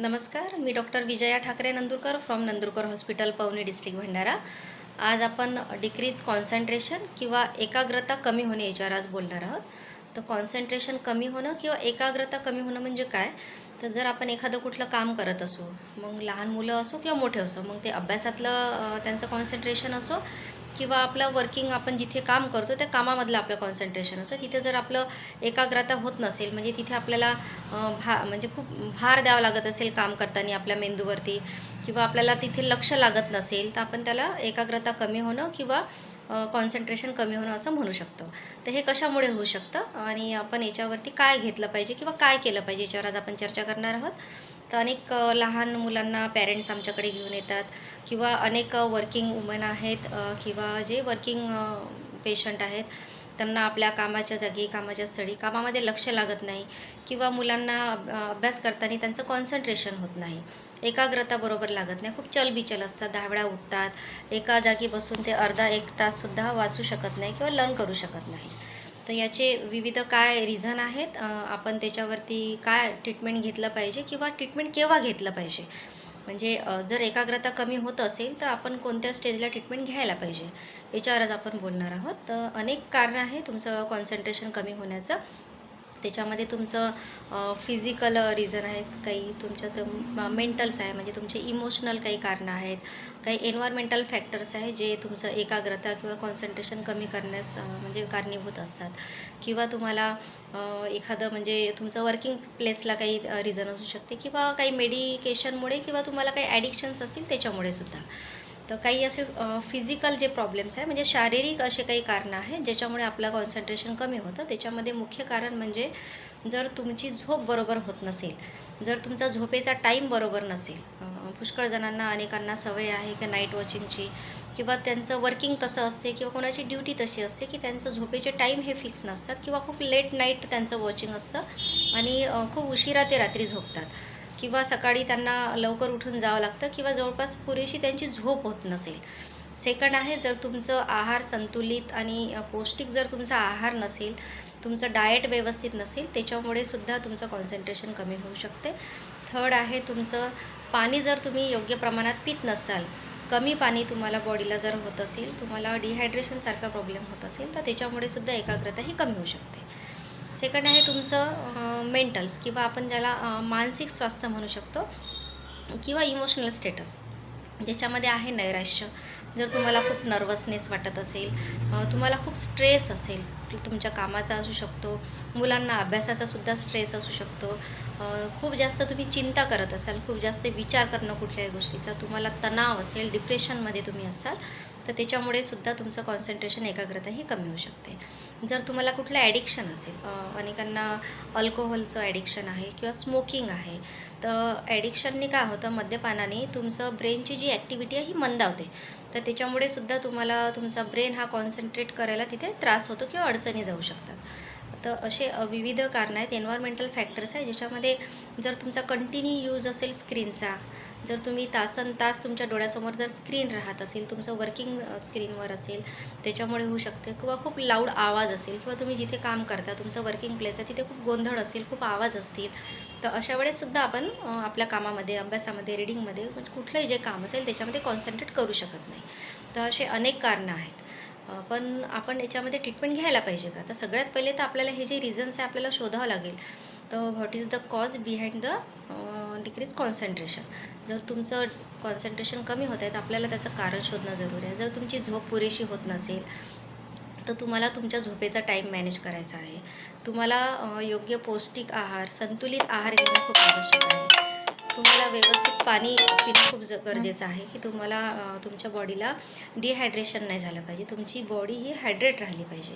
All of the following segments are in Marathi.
नमस्कार मी doctor Vijaya Thakare Nandurkar from Nandurkar hospital Pavani district Bhandara. आज आपण डिक्रीज कॉन्सन्ट्रेशन किंवा एकाग्रता कमी होणे याच्यावर आज बोलणार आहोत. तर कॉन्सन्ट्रेशन कमी होणं किंवा एकाग्रता कमी होणं म्हणजे काय? तर जर आपण एखादं कुठलं काम करत असू मग लहान मुलं असो किंवा मोठे असो मग ते अभ्यासातलं त्यांचं कॉन्सन्ट्रेशन असो किंवा आपलं वर्किंग आपण जिथे काम करतो त्या कामामधलं आपलं कॉन्सन्ट्रेशन असतो. तिथे जर आपलं एकाग्रता होत नसेल म्हणजे तिथे आपल्याला भा म्हणजे खूप भार द्यावा लागत असेल काम करताना आपल्या मेंदूवरती किंवा आपल्याला तिथे लक्ष लागत नसेल तर आपण त्याला एकाग्रता कमी होणं किंवा कॉन्सन्ट्रेशन कमी होणं असं म्हणू शकतो. तर हे कशामुळे होऊ शकतं? आणि आपण याच्यावरती काय घेतलं पाहिजे किंवा काय केलं पाहिजे याच्यावर आज आपण चर्चा करणार आहोत? तर अनेक लहान मुलांना पॅरेंट्स आमच्याकडे घेऊन येतात किंवा अनेक वर्किंग वुमन आहेत किंवा जे वर्किंग पेशंट आहेत त्यांना आपल्या कामाच्या जागी कामाच्या स्थळी कामामध्ये लक्ष लागत नाही किंवा मुलांना अभ्यास करताना त्यांचं कॉन्सन्ट्रेशन होत नाही. एकाग्रता बरोबर लागत नाही. खूप चलबिचल असतात दहा वेळा उठतात एका जागी बसून ते अर्धा एक ताससुद्धा वाचू शकत नाही किंवा लर्न करू शकत नाही. तर याचे विविध काय रिझन आहेत? आपण त्याच्यावरती काय ट्रीटमेंट घेतलं पाहिजे किंवा ट्रीटमेंट केव्हा घेतलं पाहिजे? म्हणजे जर एकाग्रता कमी होत असेल तर आपण कोणत्या स्टेजला ट्रीटमेंट घ्यायला पाहिजे? याच्यावर आज आपण बोलणार आहोत. तर अनेक कारणं आहे तुमचं कॉन्सन्ट्रेशन कमी होण्याचं. त्याच्यामध्ये तुमचं फिजिकल रिझन आहेत काही तुमच्या मेंटल्स आहे म्हणजे तुमचे इमोशनल काही कारणं आहेत काही एन्व्हायरमेंटल फॅक्टर्स आहे जे तुमचं एकाग्रता किंवा कॉन्सन्ट्रेशन कमी करण्यास म्हणजे कारणीभूत असतात. किंवा तुम्हाला एखादं म्हणजे तुमचं वर्किंग प्लेसला काही रिझन असू शकते किंवा काही मेडिकेशनमुळे किंवा तुम्हाला काही ॲडिक्शन्स असतील त्याच्यामुळे सुद्धा. तर काही असे फिजिकल जे प्रॉब्लेम्स आहे म्हणजे शारीरिक असे काही कारणं आहेत ज्याच्यामुळे आपलं कॉन्सन्ट्रेशन कमी होतं. त्याच्यामध्ये मुख्य कारण म्हणजे जर तुमची झोप बरोबर होत नसेल जर तुमचा झोपेचा टाईम बरोबर नसेल पुष्कळ जणांना अनेकांना सवय आहे की नाईट वॉचिंगची किंवा त्यांचं वर्किंग तसं असते किंवा कोणाची ड्युटी तशी असते की त्यांचं झोपेचे टाईम हे फिक्स नसतात किंवा खूप लेट नाईट त्यांचं वॉचिंग असतं आणि खूप उशिरा ते रात्री झोपतात. किंवा सकाळी त्यांना लवकर उठून जावं लागतं किंवा जवळपास पुरेशी त्यांची झोप होत नसेल. सेकंड आहे जर तुमचं आहार संतुलित आणि पौष्टिक जर तुमचा आहार नसेल तुमचं डाएट व्यवस्थित नसेल त्याच्यामुळे सुद्धा तुमचं कॉन्सन्ट्रेशन कमी होऊ शकते. थर्ड आहे तुमचं पाणी जर तुम्ही योग्य प्रमाणात पित नसाल कमी पाणी तुम्हाला बॉडीला जर होत असेल तुम्हाला डिहायड्रेशनसारखा प्रॉब्लेम होत असेल तर त्याच्यामुळे सुद्धा एकाग्रता ही कमी होऊ शकते. सेकंड आहे तुमचं मेंटल्स किंवा आपण ज्याला मानसिक स्वास्थ्य म्हणू शकतो किंवा इमोशनल स्टेटस ज्याच्यामध्ये आहे नैराश्य. जर तुम्हाला खूप नर्वसनेस वाटत असेल तुम्हाला खूप स्ट्रेस असेल तुमच्या कामाचा असू शकतो मुलांना अभ्यासाचा सुद्धा स्ट्रेस असू शकतो खूप जास्त तुम्ही चिंता करत असाल खूप जास्त विचार करणं कुठल्याही गोष्टीचा तुम्हाला तणाव असेल डिप्रेशनमध्ये तुम्ही असाल तर त्याच्यामुळे सुद्धा तुमचं कॉन्सन्ट्रेशन एकाग्रता ही कमी होऊ शकते. जर तुम्हाला कुठलं ॲडिक्शन असेल अनेकांना अल्कोहोलचं ॲडिक्शन आहे किंवा स्मोकिंग आहे तर ॲडिक्शनने काय होतं मद्यपानाने तुमचं ब्रेनची जी ॲक्टिव्हिटी आहे ही मंदावते. तर त्याच्यामुळे सुद्धा तुम्हाला तुमचा ब्रेन हा कॉन्सन्ट्रेट करायला तिथे त्रास होतो किंवा अडचणी जाऊ शकतात. तर असे विविध कारणं आहेत. एन्व्हायरमेंटल फॅक्टर्स आहे ज्याच्यामध्ये जर तुमचा कंटिन्यू यूज असेल स्क्रीनचा जर तुम्ही तासन तास तुमच्या डोळ्यासमोर जर स्क्रीन राहत असेल तुमचं वर्किंग स्क्रीनवर असेल त्याच्यामुळे होऊ शकते. किंवा खूप लाऊड आवाज असेल किंवा तुम्ही जिथे काम करता तुमचं वर्किंग प्लेस आहे तिथे खूप गोंधळ असेल खूप आवाज असतील तर अशा वेळेससुद्धा आपण आपल्या कामामध्ये अभ्यासामध्ये रिडिंगमध्ये म्हणजे कुठलंही जे काम असेल त्याच्यामध्ये कॉन्सन्ट्रेट करू शकत नाही. तर असे अनेक कारणं आहेत. पण आपण याच्यामध्ये ट्रीटमेंट घ्यायला पाहिजे का? तर सगळ्यात पहिले तर आपल्याला हे जे रिझन्स आहे आपल्याला शोधावं लागेल. तर what is the cause behind the decrease concentration जर तुमचं कॉन्सन्ट्रेशन कमी होत आहे तर आपल्याला त्याचं कारण शोधणं जरुरी आहे. जर तुमची झोप पुरेशी होत नसेल तर तुम्हाला तुमच्या झोपेचा टाईम मॅनेज करायचा आहे. तुम्हाला योग्य पौष्टिक आहार संतुलित आहार घेणं खूप आवश्यक आहे. तुम्हाला व्यवस्थित पाणी पिणं खूप ज गरजेचं आहे की तुम्हाला तुमच्या बॉडीला डिहायड्रेशन नाही झालं पाहिजे. तुमची बॉडी ही हायड्रेट राहिली पाहिजे.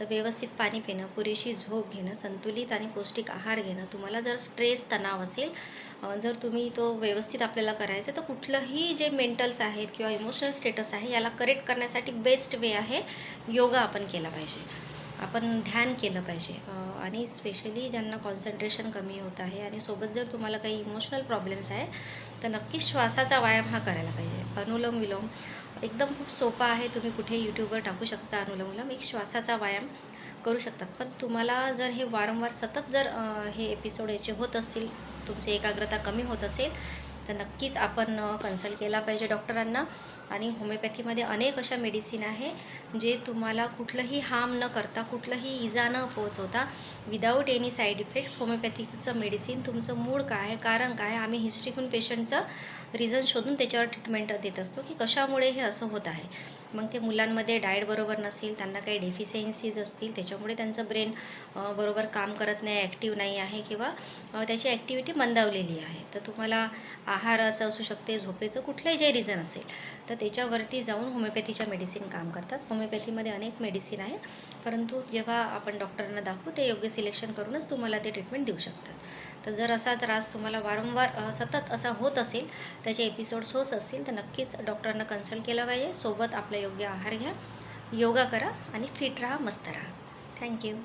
तर व्यवस्थित पाणी पिणं पुरेशी झोप घेणं संतुलित आणि पौष्टिक आहार घेणं तुम्हाला जर स्ट्रेस तणाव असेल जर तुम्ही तो व्यवस्थित आपल्याला करायचं तर कुठलंही जे मेंटल्स आहेत किंवा इमोशनल स्टेटस आहे याला करेक्ट करण्यासाठी बेस्ट वे आहे योगा आपण केला पाहिजे. आपण ध्यान केलं पाहिजे. आणि स्पेशली ज्यांना कॉन्सन्ट्रेशन कमी होत आहे आणि सोबत जर तुम्हाला काही इमोशनल प्रॉब्लेम्स आहे तर नक्कीच श्वासाचा व्यायाम हा करायला पाहिजे. अनुलोम विलोम एकदम खूप सोपा आहे. तुम्ही कुठे यूट्यूबवर टाकू शकता अनुलोम विलोम. एक श्वासाचा व्यायाम करू शकतात. पण तुम्हाला जर हे वारंवार सतत जर हे एपिसोड याचे होत असतील तुमची एकाग्रता कमी होत असेल तर नक्कीच आपण कन्सल्ट केला पाहिजे डॉक्टरांना. आणि होमिओपॅथीमध्ये अनेक अशा मेडिसिन आहे जे तुम्हाला कुठलंही हार्म न करता कुठलंही इजा न पोहोचवता विदाऊट एनी साईड इफेक्ट्स होमिओपॅथिकचं मेडिसिन तुमचं मूळ काय आहे कारण काय आम्ही हिस्ट्रीकून पेशंटचं रिझन शोधून त्याच्यावर ट्रीटमेंट देत असतो की कशामुळे हे असं होत आहे. मग ते मुलांमध्ये डाएट बरोबर नसेल त्यांना काही डेफिशियन्सीज असतील त्याच्यामुळे त्यांचं ब्रेन बरोबर काम करत नाही ॲक्टिव्ह नाही आहे किंवा त्याची ॲक्टिव्हिटी मंदावलेली आहे. तर तुम्हाला आहाराचं असू शकते झोपेचं कुठलंही जे रिझन असेल तर त्याच्यावरती जाऊन होमिओपॅथीच्या मेडिसिन काम करतात. होमिओपॅथीमध्ये अनेक मेडिसिन आहे. परंतु जेव्हा आपण डॉक्टरांना दाखवू ते योग्य सिलेक्शन करूनच तुम्हाला ते ट्रीटमेंट देऊ शकतात. तर जर असा त्रास तुम्हाला वारंवार सतत असा होत असेल त्याचे एपिसोड्स होत असतील तर नक्कीच डॉक्टरांना कन्सल्ट केलं पाहिजे. सोबत आपला योग्य आहार घ्या योगा करा आणि फिट राहा मस्त राहा. थँक्यू